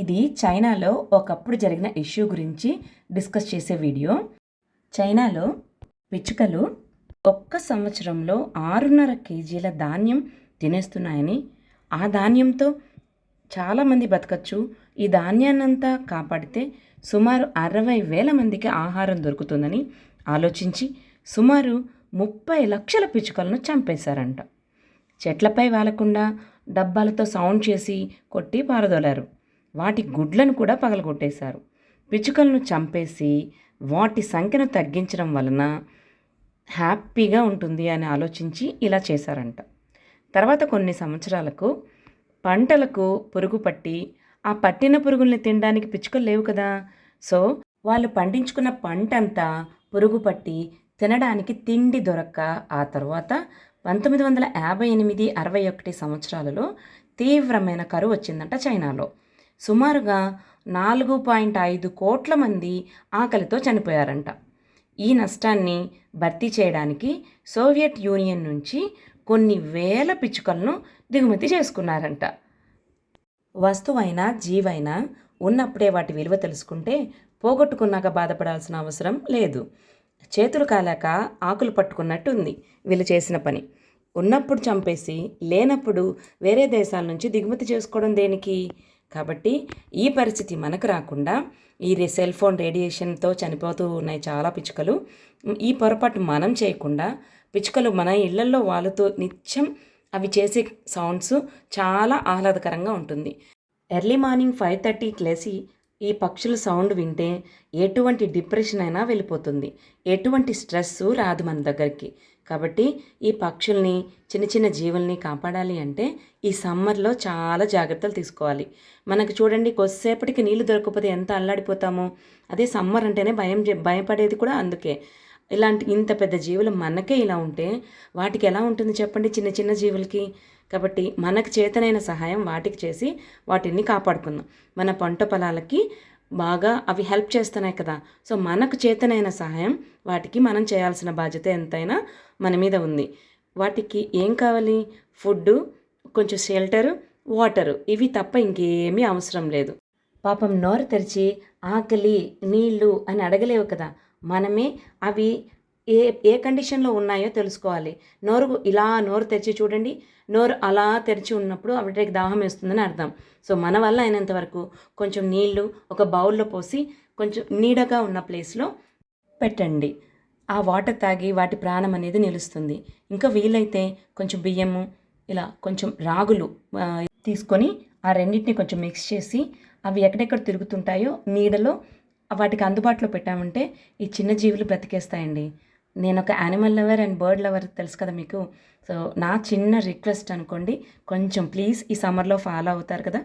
ఇది చైనాలో ఒకప్పుడు జరిగిన ఇష్యూ గురించి డిస్కస్ చేసే వీడియో. చైనాలో పిచ్చుకలు ఒక్క సంవత్సరంలో ఆరున్నర కేజీల ధాన్యం తినేస్తున్నాయని ఆ ధాన్యంతో చాలామంది బతకచ్చు. ఈ ధాన్యాన్నంతా కాపాడితే సుమారు అరవై వేల మందికి ఆహారం దొరుకుతుందని ఆలోచించి సుమారు ముప్పై లక్షల పిచ్చుకలను చంపేశారంట. చెట్లపై వాలకుండా డబ్బాలతో సౌండ్ చేసి కొట్టి పారదోలారు. వాటి గుడ్లను కూడా పగలగొట్టేశారు. పిచ్చుకలను చంపేసి వాటి సంఖ్యను తగ్గించడం వలన హ్యాపీగా ఉంటుంది అని ఆలోచించి ఇలా చేశారంట. తర్వాత కొన్ని సంవత్సరాలకు పంటలకు పురుగు పట్టి ఆ పట్టిన పురుగుల్ని తినడానికి పిచ్చుకలు లేవు కదా. సో వాళ్ళు పండించుకున్న పంట అంతా పురుగు పట్టి తినడానికి తిండి దొరక్క ఆ తర్వాత పంతొమ్మిది వందల యాభై ఎనిమిది అరవై ఒకటి సంవత్సరాలలో తీవ్రమైన కరువు వచ్చిందంట చైనాలో. సుమారుగా నాలుగు పాయింట్ ఐదు కోట్ల మంది ఆకలితో చనిపోయారంట. ఈ నష్టాన్ని భర్తీ చేయడానికి సోవియట్ యూనియన్ నుంచి కొన్ని వేల పిచ్చుకలను దిగుమతి చేసుకున్నారంట. వస్తువైనా జీవైనా ఉన్నప్పుడే వాటి విలువ తెలుసుకుంటే పోగొట్టుకున్నాక బాధపడాల్సిన అవసరం లేదు. చేతులు కాలాక ఆకులు పట్టుకున్నట్టు ఉంది వీళ్ళు చేసిన పని. ఉన్నప్పుడు చంపేసి లేనప్పుడు వేరే దేశాల నుంచి దిగుమతి చేసుకోవడం దేనికి? కాబట్టి ఈ పరిస్థితి మనకు రాకుండా ఈ సెల్ ఫోన్ రేడియేషన్తో చనిపోతూ ఉన్నాయి చాలా పిచ్చుకలు. ఈ పొరపాటు మనం చేయకుండా పిచ్చుకలు మన ఇళ్ళలో వాళ్ళతో నిత్యం అవి చేసే సౌండ్స్ చాలా ఆహ్లాదకరంగా ఉంటుంది. ఎర్లీ మార్నింగ్ ఫైవ్ థర్టీకి లేచి ఈ పక్షుల సౌండ్ వింటే ఎటువంటి డిప్రెషన్ అయినా వెళ్ళిపోతుంది. ఎటువంటి స్ట్రెస్ రాదు మన దగ్గరికి. కాబట్టి ఈ పక్షుల్ని చిన్న చిన్న జీవుల్ని కాపాడాలి అంటే ఈ సమ్మర్లో చాలా జాగ్రత్తలు తీసుకోవాలి. మనకు చూడండి కొద్దిసేపటికి నీళ్ళు దొరకకపోతే ఎంత అల్లాడిపోతామో. అదే సమ్మర్ అంటేనే భయం చే- భయపడేది కూడా అందుకే. ఇలాంటి ఇంత పెద్ద జీవులు మనకే ఇలా ఉంటే వాటికి ఎలా ఉంటుంది చెప్పండి చిన్న చిన్న జీవులకి? కాబట్టి మనకు చేతనైన సహాయం వాటికి చేసి వాటిని కాపాడుకుందాం. మన పంట పొలాలకి బాగా అవి హెల్ప్ చేస్తున్నాయి కదా. సో మనకు చేతనైన సహాయం వాటికి మనం చేయాల్సిన బాధ్యత ఎంతైనా మన మీద ఉంది. వాటికి ఏం కావాలి? ఫుడ్డు కొంచెం షెల్టరు వాటరు. ఇవి తప్ప ఇంకేమీ అవసరం లేదు. పాపం నోరు తెరిచి ఆకలి నీళ్ళు అని అడగలేవు కదా. మనమే అవి ఏ ఏ కండిషన్లో ఉన్నాయో తెలుసుకోవాలి. నోరు ఇలా నోరు తెరిచి చూడండి. నోరు అలా తెరిచి ఉన్నప్పుడు అవిటికి దాహం వేస్తుందని అర్థం. సో మన వల్ల అయినంత వరకు కొంచెం నీళ్ళు ఒక బౌల్లో పోసి కొంచెం నీడగా ఉన్న ప్లేస్లో పెట్టండి. ఆ వాటర్ తాగి వాటి ప్రాణం అనేది నిలుస్తుంది. ఇంకా వీలైతే కొంచెం బియ్యము ఇలా కొంచెం రాగులు తీసుకొని ఆ రెండింటిని కొంచెం మిక్స్ చేసి అవి ఎక్కడెక్కడ తిరుగుతుంటాయో నీడలో వాటికి అందుబాటులో పెట్టామంటే ఈ చిన్న జీవులు బ్రతికేస్తాయండి. నేను ఒక animal lover and bird lover తెలుసు కదా మీకు. సో నా చిన్న రిక్వెస్ట్ అనుకోండి. కొంచెం ప్లీజ్ ఈ సమ్మర్లో ఫాలో అవుతారు కదా.